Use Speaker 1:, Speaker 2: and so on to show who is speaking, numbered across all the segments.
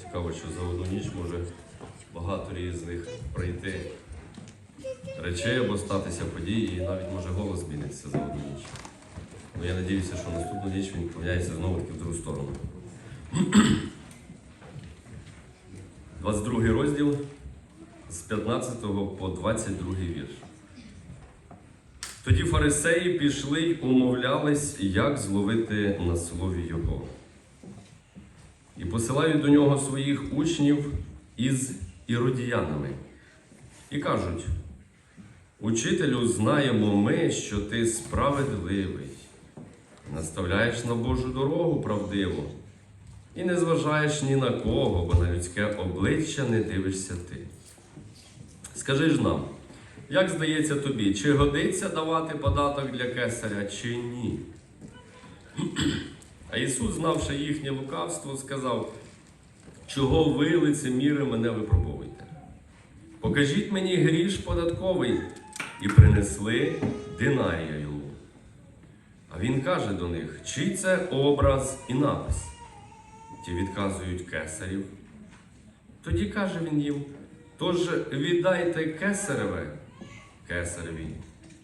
Speaker 1: Цікаво, що за одну ніч може багато різних пройти речей або статися подій, і навіть може голос змінитися за одну ніч. Ну, я надіюся, що наступну ніч він поміняється знову таки в другу сторону. 22 розділ з 15 по 22 вірш. Тоді фарисеї пішли й умовлялись, як зловити на слові його. І посилають до нього своїх учнів із іродіянами. І кажуть: Учителю, знаємо ми, що ти справедливий, наставляєш на Божу дорогу правдиво, і не зважаєш ні на кого, бо на людське обличчя не дивишся ти. Скажи ж нам, як здається тобі, чи годиться давати податок для кесаря, чи ні? А Ісус, знавши їхнє лукавство, сказав, чого ви, лицеміри, мене випробовуєте? Покажіть мені гріш податковий, і принесли динарія йому. А він каже до них, чий це образ і напис? Ті відказують кесарів. Тоді каже він їм, тож віддайте кесареве кесареві,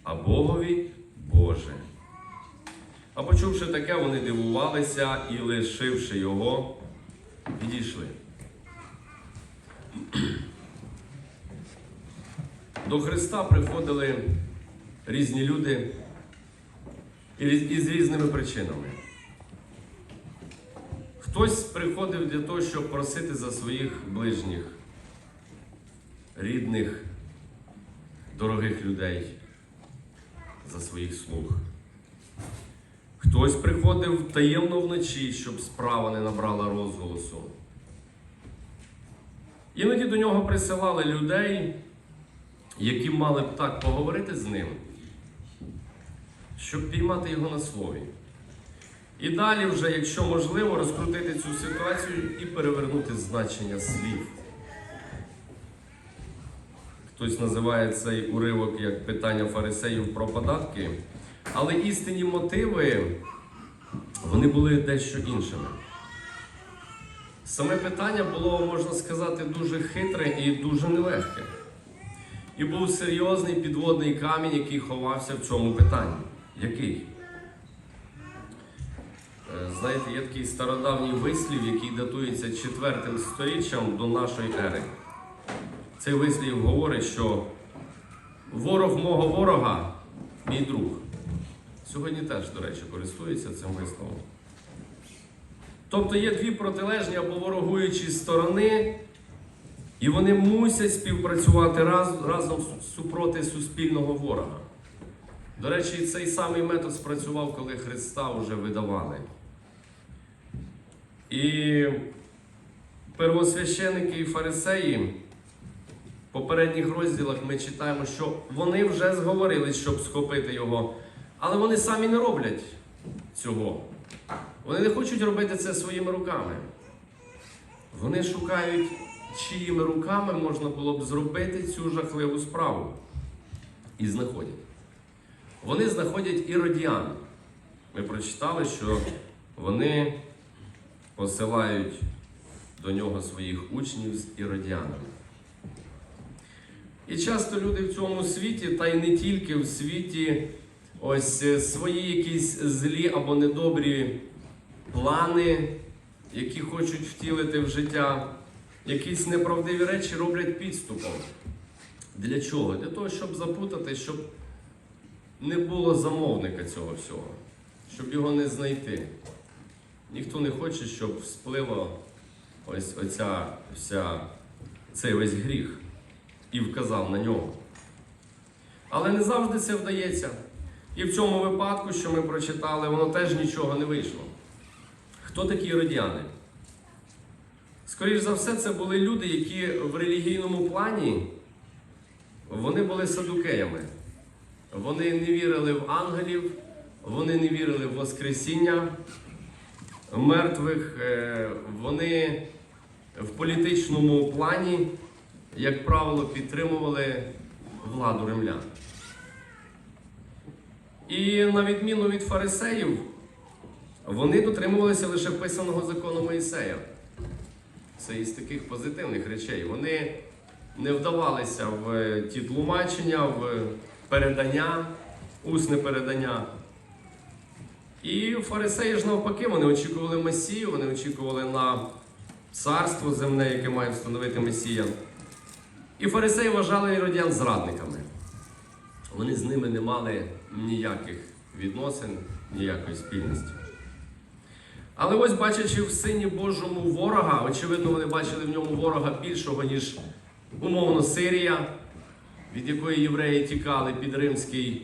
Speaker 1: а Богові Боже. А почувши таке, вони дивувалися і, лишивши його, підійшли. До Христа приходили різні люди і різ- і з різними причинами. Хтось приходив для того, щоб просити за своїх ближніх, рідних, дорогих людей, за своїх слуг. Хтось приходив таємно вночі, щоб справа не набрала розголосу. Іноді до нього присилали людей, які мали б так поговорити з ним, щоб піймати його на слові. І далі, вже, якщо можливо, розкрутити цю ситуацію і перевернути значення слів. Хтось називає цей уривок як питання фарисеїв про податки, але істинні мотиви вони були дещо іншими. Саме питання було, можна сказати, дуже хитре і дуже нелегке. І був серйозний підводний камінь, який ховався в цьому питанні. Який? Е, Знаєте, є такий стародавній вислів, який датується четвертим сторіччям до нашої ери. Цей вислів говорить, що ворог мого ворога мій друг. Сьогодні теж, до речі, користується цим висловом. Тобто є дві протилежні або ворогуючі сторони, і вони мусять співпрацювати раз, разом супроти суспільного ворога. До речі, цей самий метод спрацював, коли Христа вже видавали. І первосвященики і фарисеї в попередніх розділах ми читаємо, що вони вже зговорились, щоб схопити його, але вони самі не роблять цього. Вони не хочуть робити це своїми руками. Вони шукають, чиїми руками можна було б зробити цю жахливу справу. І знаходять. Вони знаходять іродіан. Ми прочитали, що вони посилають до нього своїх учнів з іродіанами. І часто люди в цьому світі, та й не тільки в світі, ось е, свої якісь злі або недобрі плани, які хочуть втілити в життя, якісь неправдиві речі роблять підступом. Для чого? Для того, щоб запутати, щоб не було замовника цього всього, щоб його не знайти. Ніхто не хоче, щоб всплила ось оця вся, цей весь гріх і вказав на нього. Але не завжди це вдається. І в цьому випадку, що ми прочитали, воно теж нічого не вийшло. Хто такі родяни? Скоріше за все, це були люди, які в релігійному плані вони були садукеями. Вони не вірили в ангелів, вони не вірили в Воскресіння мертвих, е, вони в політичному плані, як правило, підтримували владу римлян. І на відміну від фарисеїв, вони дотримувалися лише писаного закону Моїсея. Це із таких позитивних речей. Вони не вдавалися в е, ті тлумачення, в передання, усне передання. І фарисеї ж навпаки, вони очікували Месію, вони очікували на царство земне, яке має встановити Месія. І фарисеї вважали іродян зрадниками. Вони з ними не мали ніяких відносин, ніякої спільності. Але ось бачачи в сині Божому ворога, очевидно, вони бачили в ньому ворога більшого, ніж умовно Сирія, від якої євреї тікали під римський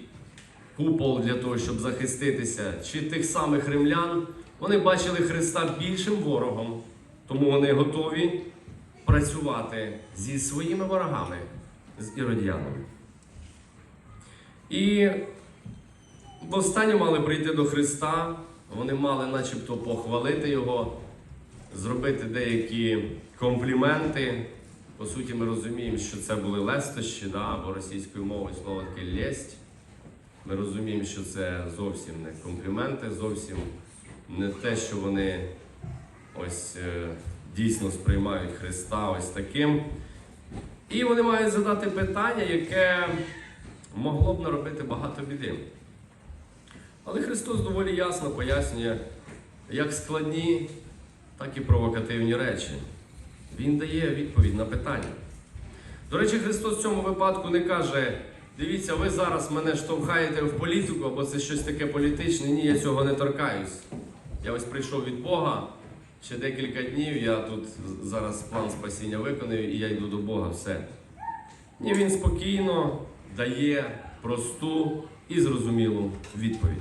Speaker 1: купол для того, щоб захиститися, чи тих самих римлян, вони бачили Христа більшим ворогом, тому вони готові працювати зі своїми ворогами, з іродіянами. І востаннє мали прийти до Христа, вони мали начебто похвалити Його, зробити деякі компліменти. По суті, ми розуміємо, що це були лестощі, да, або російською мовою слово таке лєсть. Ми розуміємо, що це зовсім не компліменти, зовсім не те, що вони ось е, дійсно сприймають Христа ось таким. І вони мають задати питання, яке могло б наробити багато біди. Але Христос доволі ясно пояснює як складні, так і провокативні речі. Він дає відповідь на питання. До речі, Христос в цьому випадку не каже: дивіться, ви зараз мене штовхаєте в політику, або це щось таке політичне. Ні, я цього не торкаюсь. Я ось прийшов від Бога. Ще декілька днів я тут зараз план спасіння виконую і я йду до Бога. Все. Ні, він спокійно дає просту і зрозумілу відповідь.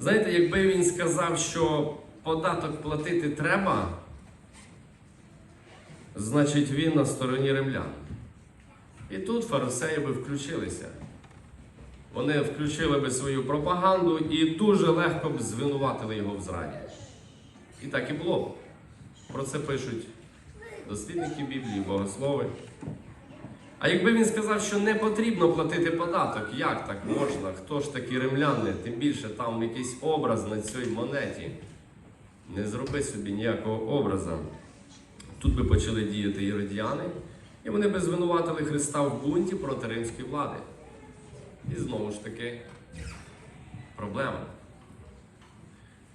Speaker 1: Знаєте, якби він сказав, що податок платити треба, значить він на стороні римлян. І тут фарисеї би включилися. Вони включили би свою пропаганду і дуже легко б звинуватили його в зраді. І так і було. Про це пишуть дослідники Біблії, богослови. А якби він сказав, що не потрібно платити податок, як так можна? Хто ж такі римляни? Тим більше там якийсь образ на цій монеті. Не зроби собі ніякого образа. Тут би почали діяти іродіяни, і вони би звинуватили Христа в бунті проти римської влади. І знову ж таки проблема.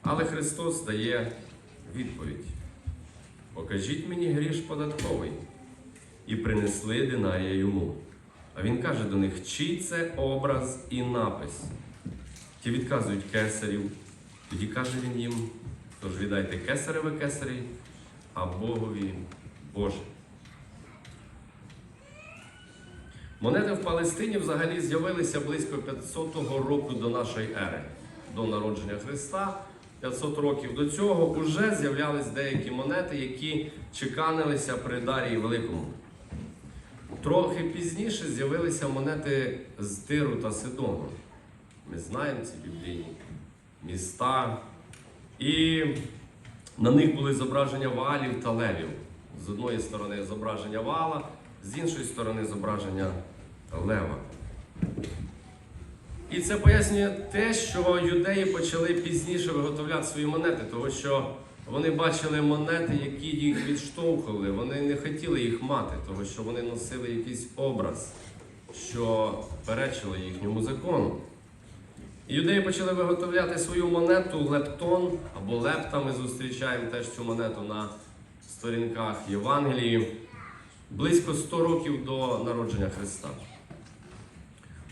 Speaker 1: Але Христос дає відповідь: покажіть мені гріш податковий. І принесли динарія йому. А він каже до них, чий це образ і напис. Ті відказують кесарів. Тоді каже він їм, тож віддайте кесареве кесарі, а Богові Боже. Монети в Палестині взагалі з'явилися близько 500 року до нашої ери, до народження Христа. 500 років до цього вже з'являлись деякі монети, які чеканилися при Дарії Великому. Трохи пізніше з'явилися монети з Тиру та Сидону. Ми знаємо ці біблійні міста. І на них були зображення валів та левів. З одної сторони зображення вала, з іншої сторони зображення лева. І це пояснює те, що юдеї почали пізніше виготовляти свої монети, тому що вони бачили монети, які їх відштовхували. Вони не хотіли їх мати, тому що вони носили якийсь образ, що перечило їхньому закону. І юдеї почали виготовляти свою монету лептон або лепта. Ми зустрічаємо теж цю монету на сторінках Євангелії близько 100 років до народження Христа.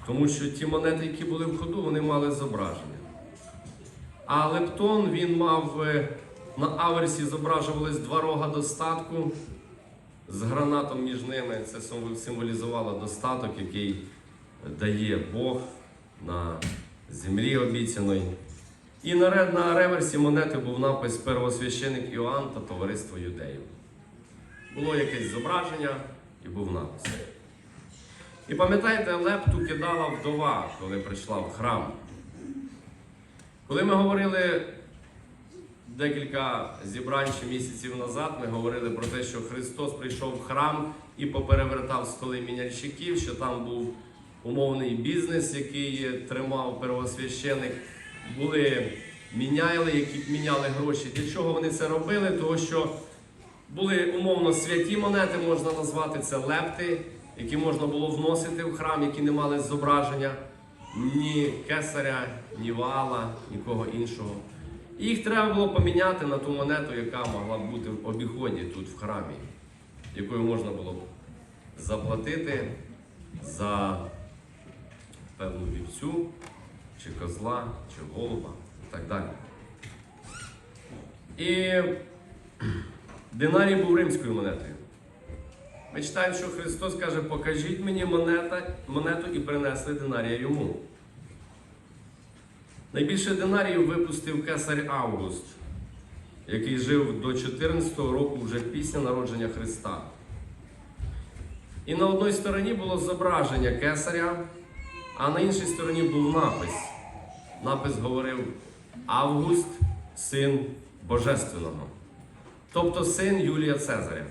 Speaker 1: Тому що ті монети, які були в ходу, вони мали зображення. А лептон він мав е, на аверсі зображувались два рога достатку з гранатом між ними. Це символізувало достаток, який дає Бог на землі обіцяної. І на, реверсі монети був напис Первосвященик Іоанн та Товариство юдеїв. Було якесь зображення і був напис. І пам'ятаєте, лепту кидала вдова, коли прийшла в храм. Коли ми говорили декілька зібрань чи місяців назад, ми говорили про те, що Христос прийшов в храм і поперевертав столи міняльщиків, що там був умовний бізнес, який тримав первосвященик. Були міняли, які міняли гроші. Для чого вони це робили? Тому що Були умовно святі монети, можна назвати це лепти, які можна було вносити в храм, які не мали зображення ні кесаря, ні вала, нікого іншого. Їх треба було поміняти на ту монету, яка могла б бути в обіході тут в храмі, якою можна було б заплатити за певну вівцю, чи козла, чи голуба і так далі. І динарій був римською монетою. Ми читаємо, що Христос каже, покажіть мені монета, монету і принесли динарія йому. Найбільше динаріїв випустив кесар Август, який жив до 14 року вже після народження Христа. І на одній стороні було зображення кесаря, а на іншій стороні був напис. Напис говорив Август, син Божественного, тобто син Юлія Цезаря.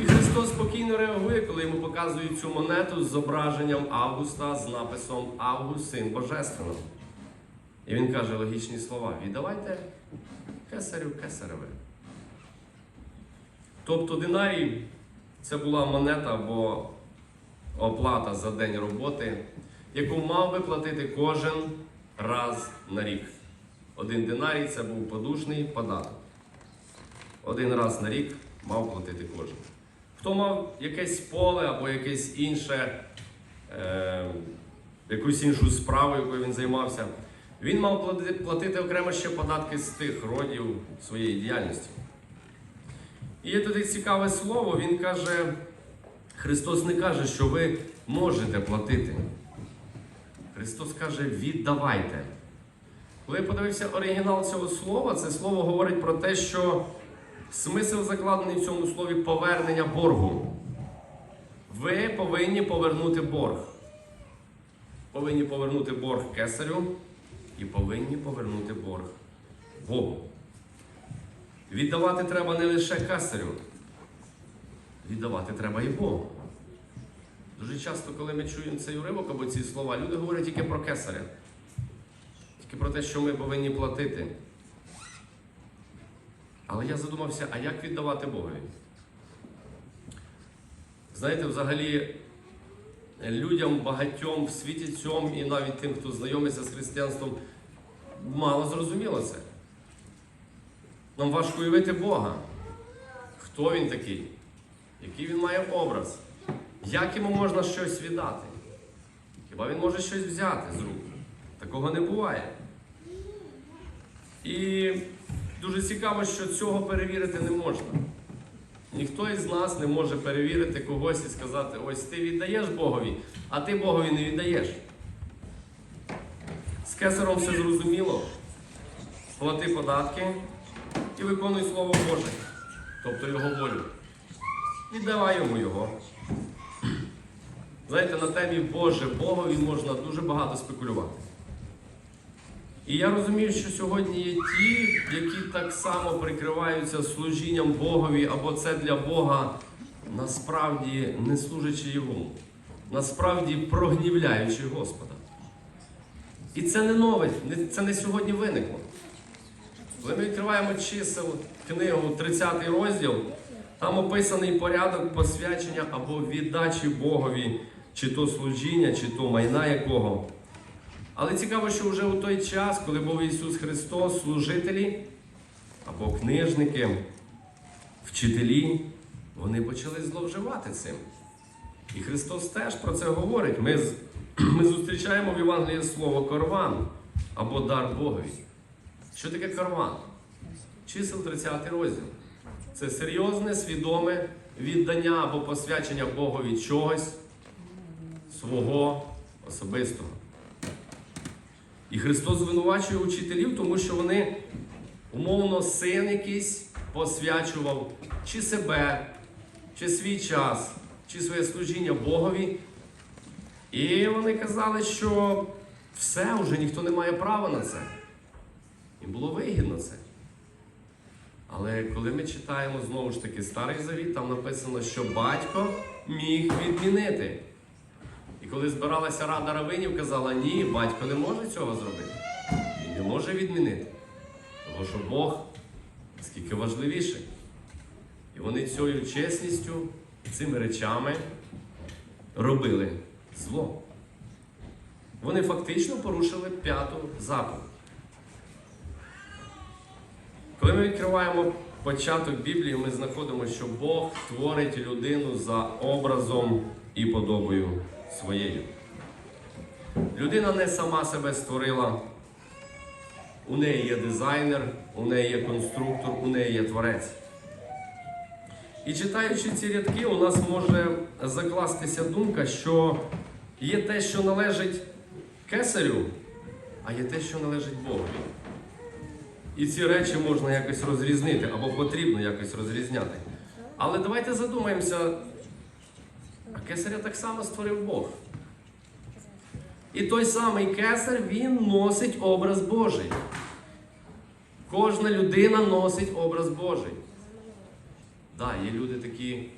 Speaker 1: І Христос спокійно реагує, коли йому показують цю монету з зображенням Августа з написом Август, син Божественного. І він каже логічні слова: віддавайте кесарю кесареве. Тобто динарій це була монета або оплата за день роботи, яку мав би платити кожен раз на рік. Один динарій це був подушний податок. Один раз на рік мав платити кожен. Хто мав якесь поле або якесь інше, е, якусь іншу справу, якою він займався, він мав платити, окремо ще податки з тих родів своєї діяльності. І є тут цікаве слово, він каже, Христос не каже, що ви можете платити. Христос каже, віддавайте. Коли я подивився оригінал цього слова, це слово говорить про те, що смисл закладений в цьому слові повернення боргу. Ви повинні повернути борг. Повинні повернути борг кесарю і повинні повернути борг Богу. Віддавати треба не лише кесарю, віддавати треба і Богу. Дуже часто, коли ми чуємо цей уривок або ці слова, люди говорять тільки про кесаря, тільки про те, що ми повинні платити. Але я задумався, а як віддавати Богові? Знаєте, взагалі, людям багатьом в світі цьому і навіть тим, хто знайомиться з християнством, мало зрозуміло це. Нам важко уявити Бога. Хто він такий? Який він має образ? Як йому можна щось віддати? Хіба він може щось взяти з рук? Такого не буває. І дуже цікаво, що цього перевірити не можна. Ніхто із нас не може перевірити когось і сказати, ось ти віддаєш Богові, а ти Богові не віддаєш. З кесаром все зрозуміло. Плати податки і виконуй Слово Боже, тобто Його волю. Віддавай йому його. Знаєте, на темі Боже Богові можна дуже багато спекулювати. І я розумію, що сьогодні є ті, які так само прикриваються служінням Богові, або це для Бога, насправді не служачи Йому, насправді прогнівляючи Господа. І це не нове, це не сьогодні виникло. Коли ми відкриваємо чисел книгу 30 розділ, там описаний порядок посвячення або віддачі Богові, чи то служіння, чи то майна якого. Але цікаво, що вже у той час, коли був Ісус Христос, служителі або книжники, вчителі, вони почали зловживати цим. І Христос теж про це говорить. Ми, ми зустрічаємо в Євангелії слово корван або дар Богові. Що таке карван? Чисел 30 розділ. Це серйозне, свідоме віддання або посвячення Богові чогось свого особистого. І Христос звинувачує учителів, тому що вони, умовно, син якийсь посвячував чи себе, чи свій час, чи своє служіння Богові. І вони казали, що все, вже ніхто не має права на це. Їм було вигідно це. Але коли ми читаємо знову ж таки Старий Завіт, там написано, що батько міг відмінити. Коли збиралася рада равинів, казала, ні, батько не може цього зробити. Він не може відмінити. Тому що Бог скільки важливіший. І вони цією чесністю, цими речами робили зло. Вони фактично порушили п'яту заповідь. Коли ми відкриваємо початок Біблії, ми знаходимо, що Бог творить людину за образом і подобою своєю. Людина не сама себе створила. У неї є дизайнер, у неї є конструктор, у неї є творець. І читаючи ці рядки, у нас може закластися думка, що є те, що належить кесарю, а є те, що належить Богові. І ці речі можна якось розрізнити або потрібно якось розрізняти. Але давайте задумаємося, а кесаря так само створив Бог. І той самий кесар, він носить образ Божий. Кожна людина носить образ Божий. Так, да, є люди такі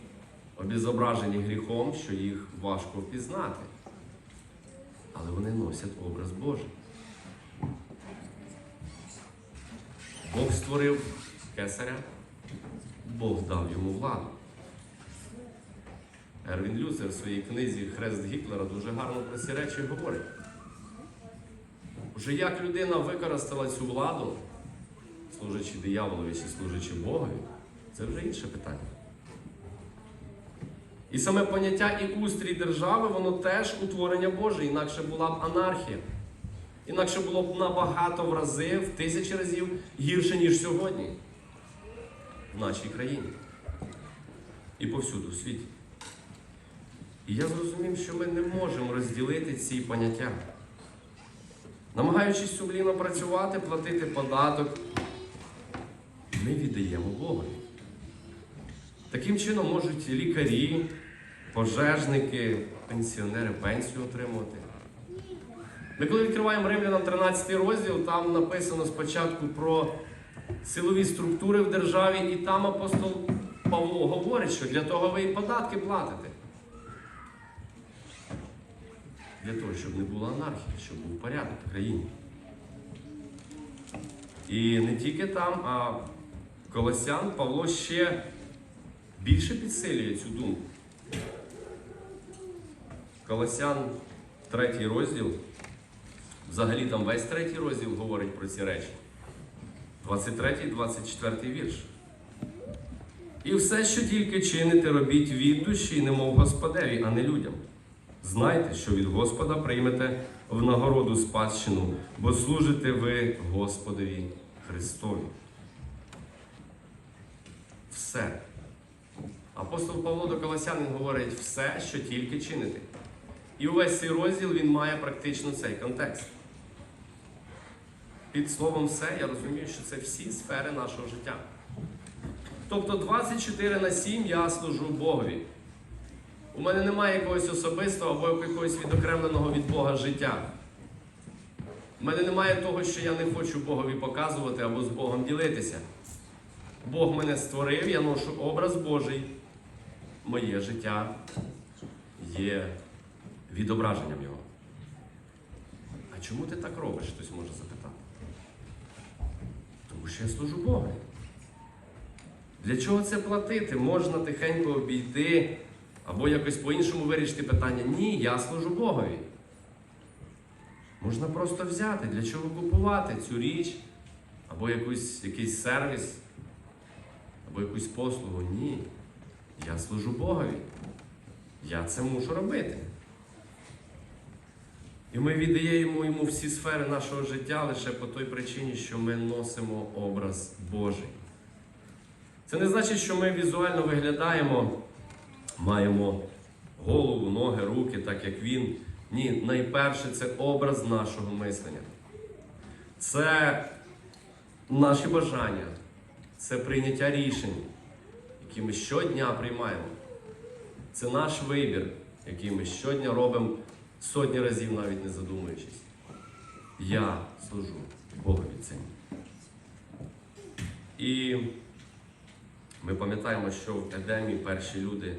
Speaker 1: обізображені гріхом, що їх важко впізнати. Але вони носять образ Божий. Бог створив кесаря, Бог дав йому владу. Ервін Люцер в своїй книзі Хрест Гітлера дуже гарно про ці речі говорить. Вже як людина використала цю владу, служачи дияволові чи служачи Богові, це вже інше питання. І саме поняття і устрій держави, воно теж утворення Боже, інакше була б анархія. Інакше було б набагато в рази, в тисячі разів гірше, ніж сьогодні в нашій країні. І повсюду в світі. І я зрозумів, що ми не можемо розділити ці поняття. Намагаючись сумлінно працювати, платити податок, ми віддаємо Богові. Таким чином можуть лікарі, пожежники, пенсіонери пенсію отримувати. Ми коли відкриваємо Римлянам 13 розділ, там написано спочатку про силові структури в державі, і там апостол Павло говорить, що для того ви і податки платите. Для того, щоб не було анархії, щоб був порядок в країні. І не тільки там, а Колосян Павло ще більше підсилює цю думку. Колосян, третій розділ. Взагалі там весь третій розділ говорить про ці речі. 23, 24 вірш. І все, що тільки чините, робіть від душі, немов Господеві, а не людям. Знайте, що від Господа приймете в нагороду спадщину, бо служите ви Господові Христові. Все. Апостол Павло до Колосянин говорить все, що тільки чините. І увесь цей розділ він має практично цей контекст. Під словом все, я розумію, що це всі сфери нашого життя. Тобто 24 на 7 я служу Богові. У мене немає якогось особистого або якогось відокремленого від Бога життя. У мене немає того, що я не хочу Богові показувати або з Богом ділитися. Бог мене створив, я ношу образ Божий. Моє життя є відображенням Його. А чому ти так робиш? Хтось може запитати. Що я служу Богу. Для чого це платити? Можна тихенько обійти або якось по-іншому вирішити питання. Ні, я служу Богові. Можна просто взяти, для чого купувати цю річ, або якусь, якийсь сервіс, або якусь послугу. Ні. Я служу Богові. Я це мушу робити. І ми віддаємо йому всі сфери нашого життя лише по той причині, що ми носимо образ Божий. Це не значить, що ми візуально виглядаємо, маємо голову, ноги, руки, так як він. Ні, найперше це образ нашого мислення. Це наші бажання, це прийняття рішень, які ми щодня приймаємо. Це наш вибір, який ми щодня робимо сотні разів, навіть не задумуючись. Я служу Богові цим. І ми пам'ятаємо, що в Едемі перші люди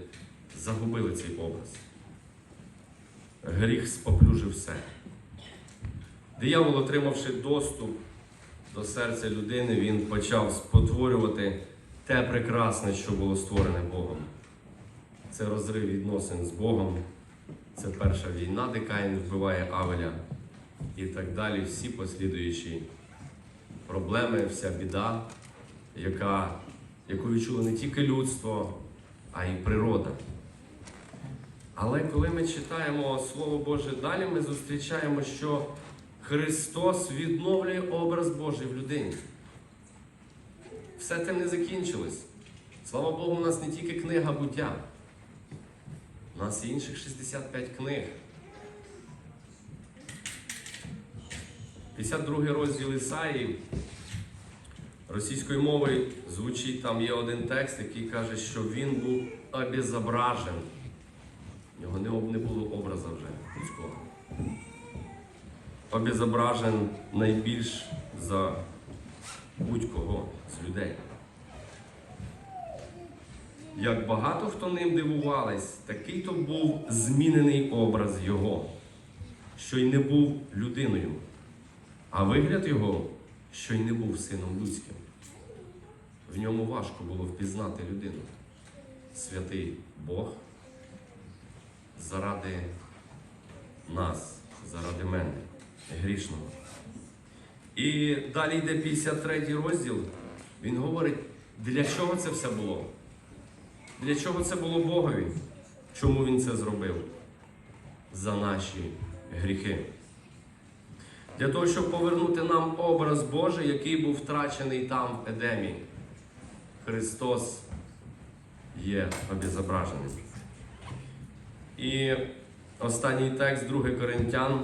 Speaker 1: загубили цей образ. Гріх споплюжив все. Диявол, отримавши доступ до серця людини, він почав спотворювати те прекрасне, що було створене Богом. Це розрив відносин з Богом, це перша війна, де Каїн вбиває Авеля і так далі. Всі послідуючі проблеми, вся біда, яка, яку відчуло не тільки людство, а й природа. Але коли ми читаємо Слово Боже далі, ми зустрічаємо, що Христос відновлює образ Божий в людині. Все тим не закінчилось. Слава Богу, у нас не тільки книга буття. У нас є інших 65 книг. 52 розділ Ісаї російською мовою звучить, там є один текст, який каже, що він був обезображен. Не, не було образа вже людського. Обезображен найбільш за будь-кого з людей. Як багато хто ним дивувались, такий то був змінений образ його, що й не був людиною, а вигляд його, що й не був сином людським. В ньому важко було впізнати людину. Святий Бог заради нас, заради мене, грішного. І далі йде 53 розділ. Він говорить, для чого це все було? Для чого це було Богові? Чому він це зробив? За наші гріхи. Для того, щоб повернути нам образ Божий, який був втрачений там в Едемі. Христос є обезображеним. І останній текст 2 Коринтян,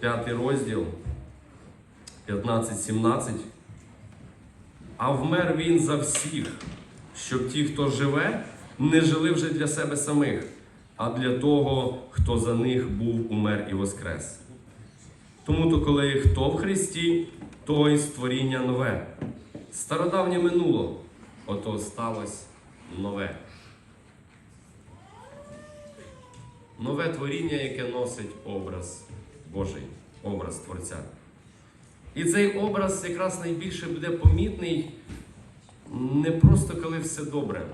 Speaker 1: 5 розділ, 15-17. А вмер він за всіх, щоб ті, хто живе, не жили вже для себе самих, а для того, хто за них був умер і воскрес. Тому то, коли хто в Христі, той створіння нове. Стародавнє минуло, ото сталося нове. Нове творіння, яке носить образ Божий, образ Творця. І цей образ якраз найбільше буде помітний не просто коли все добре.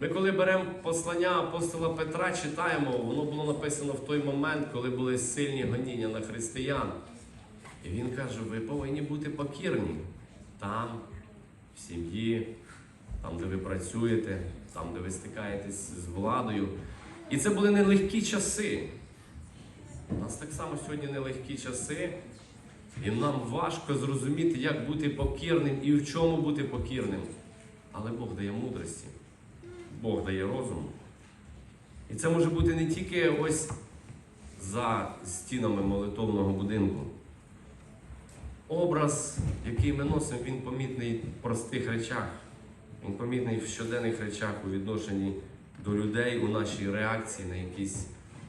Speaker 1: Ми, коли беремо послання апостола Петра, читаємо, воно було написано в той момент, коли були сильні гоніння на християн. І він каже: ви повинні бути покірні там, в сім'ї, там, де ви працюєте, там, де ви стикаєтесь з владою. І це були нелегкі часи. У нас так само сьогодні нелегкі часи, і нам важко зрозуміти, як бути покірним і в чому бути покірним. Але Бог дає мудрості, Бог дає розум. І це може бути не тільки ось за стінами молитовного будинку. Образ, який ми носимо, він помітний в простих речах. Він помітний в щоденних речах у відношенні до людей, у нашій реакції на якісь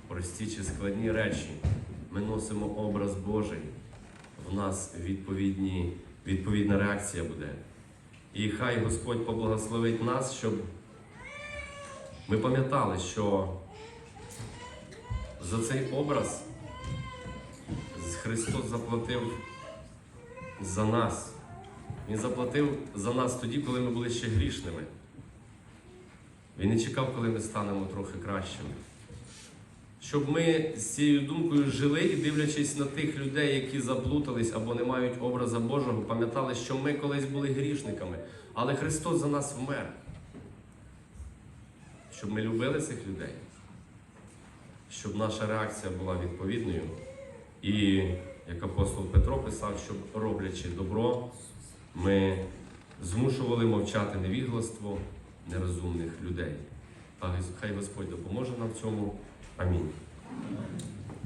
Speaker 1: прості чи складні речі. Ми носимо образ Божий. В нас відповідні, відповідна реакція буде. І хай Господь поблагословить нас, щоб ми пам'ятали, що за цей образ Христос заплатив за нас. Він заплатив за нас тоді, коли ми були ще грішними. Він не чекав, коли ми станемо трохи кращими. Щоб ми з цією думкою жили і дивлячись на тих людей, які заплутались або не мають образа Божого, пам'ятали, що ми колись були грішниками, але Христос за нас вмер. Щоб ми любили цих людей, щоб наша реакція була відповідною. І як апостол Петро писав, щоб роблячи добро, ми змушували мовчати невігластво нерозумних людей. А хай Господь допоможе нам в цьому. Амінь.